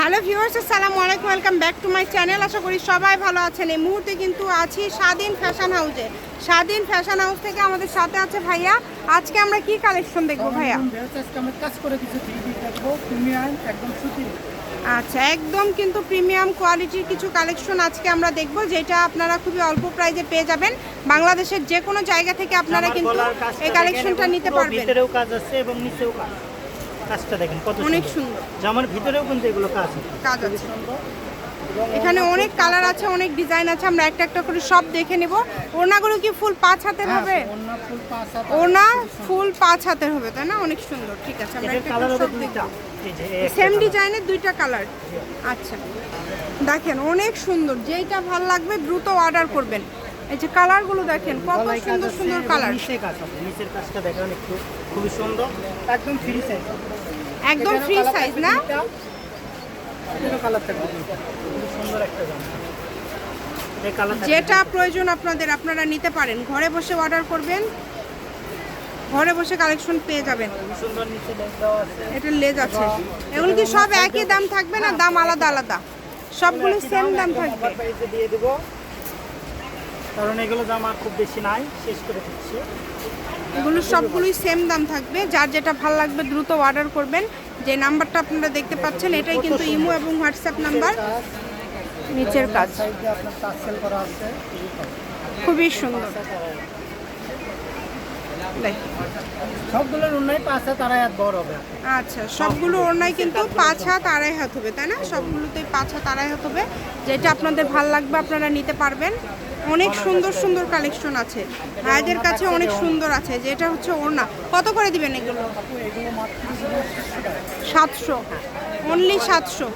Hello viewers আসসালামু আলাইকুম welcome back to my channel আশা করি সবাই ভালো আছেন। এই মুহূর্তে কিন্তু আছি স্বাধীন ফ্যাশন হাউসে স্বাধীন ফ্যাশন হাউস থেকে আমাদের সাথে আছে ভাইয়া। আজকে আমরা কি কালেকশন দেখব ভাইয়া? কাজ করে কিছু থ্রি দেখব। প্রিমিয়াম একদম আচ্ছা একদম কিন্তু প্রিমিয়াম কোয়ালিটির কিছু কালেকশন আজকে আমরা দেখব যেটা আপনারা খুবই অল্প প্রাইজে পেয়ে যাবেন। বাংলাদেশের যে কোনো জায়গা থেকে আপনারা কিন্তু এই কালেকশনটা নিতে পারবেন। ভিতরেও কাজ আছে এবং নিচেও কাজ কাজটা দেখেন কত অনেক সুন্দর। জামার ভিতরেও কিন্তু এগুলো কাজ আছে। কাজ আছে। এখানে অনেক কালার আছে অনেক ডিজাইন আছে আমরা একটা একটা করে সব দেখে নেব। ওড়নাগুলো কি ফুল পাঁচ হাতের হ্যাঁ, হবে? অন্য ফুল পাঁচ হাত ওড়না ফুল পাঁচ হাতের হবে তাই না? অনেক সুন্দর ঠিক আছে আমরা একটা কালার সব দুইটা। সেম ডিজাইনের দুইটা কালার আচ্ছা দেখেন অনেক সুন্দর যেইটা ভালো লাগবে দ্রুত অর্ডার করবেন। এই যে কালারগুলো দেখেন কত সুন্দর সুন্দর কালার। নিচে কাজ আছে নিচের কাজটা দেখেন একটু খুবই সুন্দর একদম ফ্রি সাইজ একদম ফ্রি সাইজ না? কালার থাকবে দুইটা। সুন্দর একটা জামা। এই কালার যেটা প্রয়োজন আপনাদের আপনারা নিতে পারেন। ঘরে বসে অর্ডার করবেন ঘরে বসে কালেকশন পেয়ে যাবেন। এটার লেজ আছে। এগুলো কি সব একই দাম থাকবে না? দাম আলাদা আলাদা। সবগুলো সেম দাম থাকবে। দিয়ে দেবো। কারণ এগুলো জামা খুব বেশি নাই শেষ করে দিচ্ছি। এগুলো সবগুলোই সেম দাম থাকবে। যার যেটা ভালো লাগবে দ্রুত অর্ডার করবেন। যে নাম্বারটা আপনারা দেখতে পাচ্ছেন এটাই কিন্তু ইমো এবং হোয়াটসঅ্যাপ নাম্বার। নিচের কাজ। খুবই সুন্দর। সবগুলোর পাঁচ হাত আড়াই হাত বড় হবে। আচ্ছা সবগুলো কিন্তু পাঁচ হাত আড়াই হাত হবে তাই না? সবগুলোতেই পাঁচ হাত আড়াই হাত হবে। যেটা আপনাদের ভালো লাগবে আপনারা নিতে পারবেন। অনেক সুন্দর সুন্দর কালেকশন আছে। ভাইদের কাছে অনেক সুন্দর আছে যেটা হচ্ছে ওড়না। কত করে দিবেন এগুলো? সাতশো। অনলি সাতশো।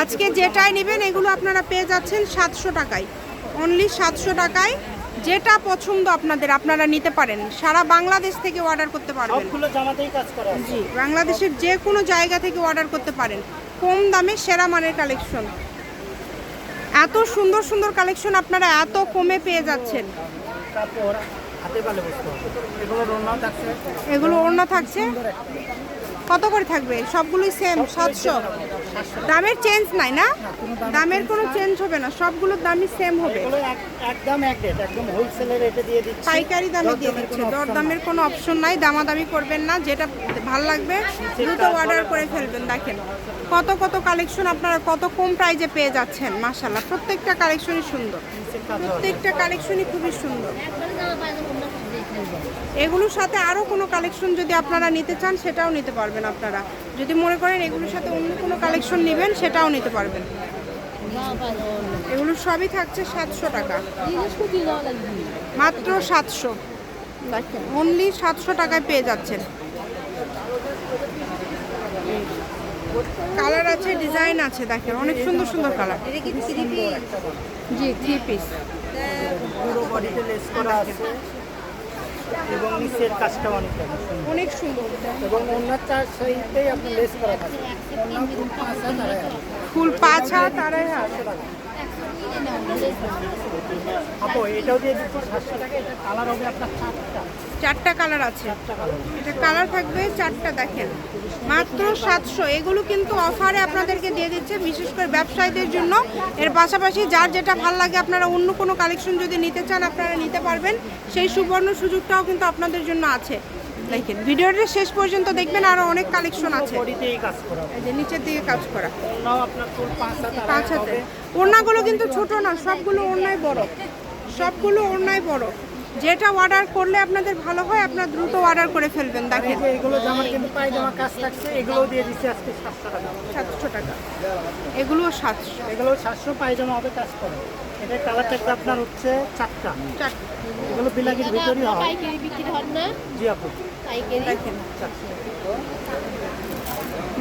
আজকে যেটাই নেবেন এগুলো আপনারা পেয়ে যাচ্ছেন সাতশো টাকায়। অনলি সাতশো টাকায় যেটা পছন্দ আপনাদের আপনারা নিতে পারেন। সারা বাংলাদেশ থেকে অর্ডার করতে পারবেন। জি বাংলাদেশের যে কোনো জায়গা থেকে অর্ডার করতে পারেন। কম দামে সেরা মানের কালেকশন এত সুন্দর সুন্দর কালেকশন আপনারা এত কমে পেয়ে যাচ্ছেন। এগুলো ওড়না থাকছে। কত করে থাকবে? সবগুলোই সেম সাতশো। দামের চেঞ্জ নাই না? দামের কোনো চেঞ্জ হবে না সবগুলোর দামই সেম হবে। একদম একদম হোলসেলে রেটে দিয়ে দিচ্ছি। পাইকারি দামে দিয়ে দিচ্ছে। option দরদামের কোনো অপশন নাই দামাদামি করবেন না যেটা ভালো লাগবে দ্রুত অর্ডার করে ফেলবেন। দেখেন কত কত কালেকশন আপনারা কত কম প্রাইজে পেয়ে যাচ্ছেন মাশাল্লাহ প্রত্যেকটা কালেকশনই সুন্দর। প্রত্যেকটা কালেকশনই খুবই সুন্দর। এগুলোর সাথে আরও কোনো কালেকশন যদি আপনারা নিতে চান সেটাও নিতে পারবেন আপনারা। যদি মনে করেন এগুলোর সাথে অন্য কোনো কালেকশন নেবেন সেটাও নিতে পারবেন। এগুলো সবই থাকছে সাতশো টাকা। মাত্র সাতশো। দেখেন অনলি সাতশো টাকায় পেয়ে যাচ্ছেন। কালার আছে ডিজাইন আছে দেখেন অনেক সুন্দর সুন্দর কালার জি থ্রি পিস পুরো বডিতে লেস করা আছে। এবং নিচের কাজটা অনেক অনেক সুন্দর। এবং অন্য চার সাইডটাই আপনি লেস করা থাকে। ফুল পাঁচ হাত আড়াই আপু এটাও দিয়ে দিচ্ছি সাতশো টাকা এটা কালার হবে আপনার চারটা চারটা কালার আছে এটা কালার থাকবে চারটা দেখেন। মাত্র সাতশো। এগুলো কিন্তু অফারে আপনাদেরকে দিয়ে দিচ্ছে বিশেষ করে ব্যবসায়ীদের জন্য। এর পাশাপাশি যার যেটা ভালো লাগে আপনারা অন্য কোনো কালেকশন যদি নিতে চান আপনারা নিতে পারবেন। সেই সুবর্ণ সুযোগটাও কিন্তু আপনাদের জন্য আছে। দেখেন ভিডিওটা শেষ পর্যন্ত দেখবেন আরও অনেক কালেকশন আছে। এই যে নিচের দিকে কাজ করা। পাঁচ হাত। ওড়নাগুলো কিন্তু ছোট না সবগুলো ওড়নায় বড়। সবগুলো ওড়নায় বড়। যেটা অর্ডার করলে আপনাদের ভালো হয় আপনারা দ্রুত অর্ডার করে ফেলবেন আর দেখেন এগুলো জামার কিন্তু পায়জামা কাজ থাকছে এগুলোও দিয়ে দিচ্ছি আজকে সাতশো টাকা। সাতশো টাকা। এগুলো সাতশো। এগুলো সাতশো পায়জামা হবে কাজ করে। এটা কালার থাকবে আপনার হচ্ছে চারটা। চারটে। এগুলো ভিতরই হয়। পাইকারি বিক্রি হন না জি আপু। পাইকারি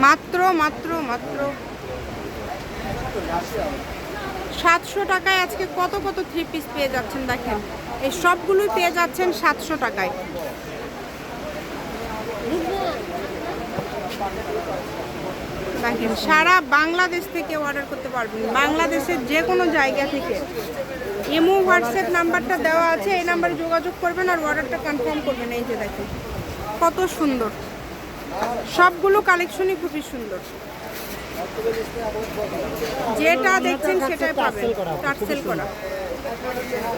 মাত্র মাত্র মাত্র সাতশো টাকায় আজকে কত কত থ্রি পিস পেয়ে যাচ্ছেন দেখেন। এই সবগুলোই পেয়ে যাচ্ছেন সাতশো টাকায়। দেখেন সারা বাংলাদেশ থেকে অর্ডার করতে পারবেন। বাংলাদেশের যে কোনো জায়গা থেকে। ইমো হোয়াটসঅ্যাপ নাম্বারটা দেওয়া আছে, এই নাম্বারে যোগাযোগ করবেন আর অর্ডারটা কনফার্ম করবেন। এই যে দেখেন, কত সুন্দর। সবগুলো কালেকশনই খুবই সুন্দর। যেটা দেখছেন সেটাই পাবেন। টার্সেল করা।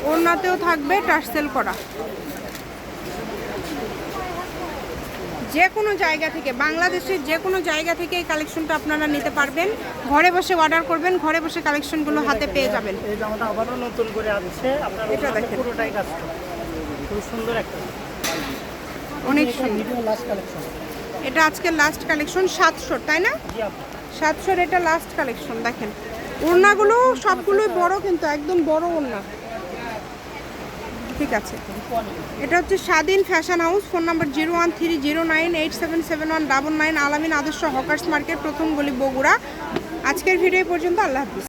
ওড়নাতেও থাকবে টার্সেল করা। যে কোনো জায়গা থেকে বাংলাদেশের যে কোনো জায়গা থেকে এই কালেকশনটা আপনারা নিতে পারবেন। ঘরে বসে অর্ডার করবেন ঘরে বসে কালেকশনগুলো হাতে পেয়ে যাবেন। এই জামাটা আবারও নতুন করে আসছে আপনার এটা দেখেন। পুরোটাই কাজ খুব সুন্দর একটা অনেক সুন্দর। লাস্ট কালেকশন এটা আজকে লাস্ট কালেকশন সাতশো তাই না? সাতশোর এটা লাস্ট কালেকশন দেখেন। ওড়নাগুলো সবগুলোই বড় কিন্তু একদম বড় ওড়না। ঠিক আছে। এটা হচ্ছে Swadhin fashion house, phone number zero one three zero nine eight seven seven one double nine Alamin Adarsha hawkers market, প্রথম গলি বগুড়া। আজকের ভিডিও পর্যন্ত, আল্লাহ হাফিজ।